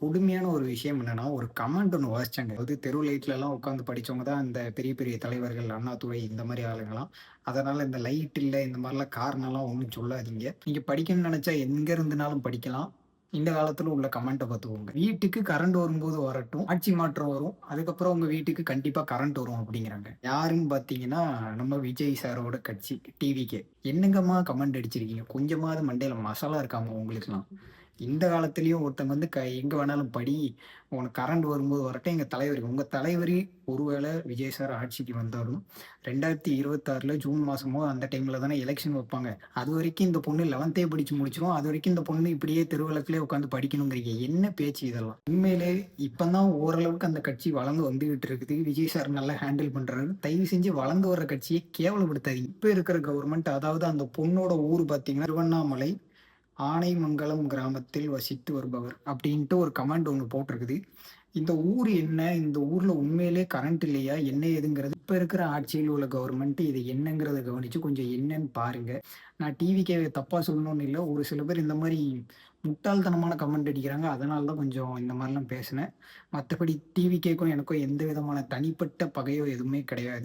கொடுமையான ஒரு விஷயம் என்னன்னா, ஒரு கமெண்ட் ஒன்று வாசிச்சேங்க. அதாவது தெரு லைட்லலாம் உட்காந்து படிச்சவங்க தான் இந்த பெரிய பெரிய தலைவர்கள், அண்ணாதுரை இந்த மாதிரி ஆளுங்கலாம். அதனால இந்த லைட் இல்லை இந்த மாதிரிலாம் காரணம்லாம் ஒன்றும் சொல்லாதீங்க. நீங்க படிக்கணும்னு நினச்சா எங்க இருந்துனாலும் படிக்கலாம். இந்த காலத்துல உள்ள கமெண்ட்டை பார்த்துக்கோங்க வீட்டுக்கு கரண்ட் வரும்போது வரட்டும், ஆட்சி மாற்றம் வரும். அதுக்கப்புறம் உங்க வீட்டுக்கு கண்டிப்பா கரண்ட் வரும் அப்படிங்கிறாங்க யாருன்னு பாத்தீங்கன்னா, நம்ம விஜய் சாரோட கட்சி டிவிக்கு என்னங்கம்மா கமெண்ட் அடிச்சிருக்கீங்க? கொஞ்சமாவது மண்டையில மசாலா இருக்காங்க உங்களுக்குலாம் இந்த காலத்திலயும் ஒருத்தங்க வந்து க எங்க வேணாலும் படி, உனக்கு கரண்ட் வரும்போது வரட்டும், எங்க தலைவர் உங்க தலைவரே ஒருவேளை விஜய் சார் ஆட்சிக்கு வந்தாலும், 2026ல ஜூன் மாசமோ அந்த டைம்ல தானே எலெக்ஷன் வைப்பாங்க. அது வரைக்கும் இந்த பொண்ணு 11தே படிச்சு அது வரைக்கும் இந்த பொண்ணு இப்படியே தெருவிளக்குலயே உட்காந்து படிக்கணுங்கிறீங்க. என்ன பேச்சு இதெல்லாம்? உண்மையிலே இப்போ தான் ஓரளவுக்கு அந்த கட்சி வளர்ந்து வந்துகிட்டு இருக்குது. விஜய் சார் நல்லா ஹேண்டில் பண்றாரு. தயவு செஞ்சு வளர்ந்து வர்ற கட்சியை கேவலப்படுத்தாது இப்ப இருக்கிற கவர்மெண்ட் அதாவது அந்த பொண்ணோட ஊர் பாத்தீங்கன்னா, திருவண்ணாமலை ஆனைமங்கலம் கிராமத்தில் வசித்து வருபவர் அப்படின்ட்டு ஒரு கமெண்ட் ஒன்று போட்டிருக்குது. இந்த ஊர் என்ன? இந்த ஊர்ல உண்மையிலே கரண்ட் இல்லையா? என்ன ஏதுங்கிறது இப்ப இருக்கிற ஆட்சியில் உள்ள கவர்மெண்ட் இது என்னங்கிறத கவனிச்சு கொஞ்சம் என்னன்னு பாருங்க. நான் டிவிக்கே தப்பா சொல்லணும்னு இல்லை ஒரு சில பேர் இந்த மாதிரி முட்டாள்தனமான கமெண்ட் அடிக்கிறாங்க. அதனால தான் கொஞ்சம் இந்த மாதிரிலாம் பேசினேன். மற்றபடி டிவிகேக்கும் எனக்கும் எந்த விதமான தனிப்பட்ட பகையோ எதுவுமே கிடையாது.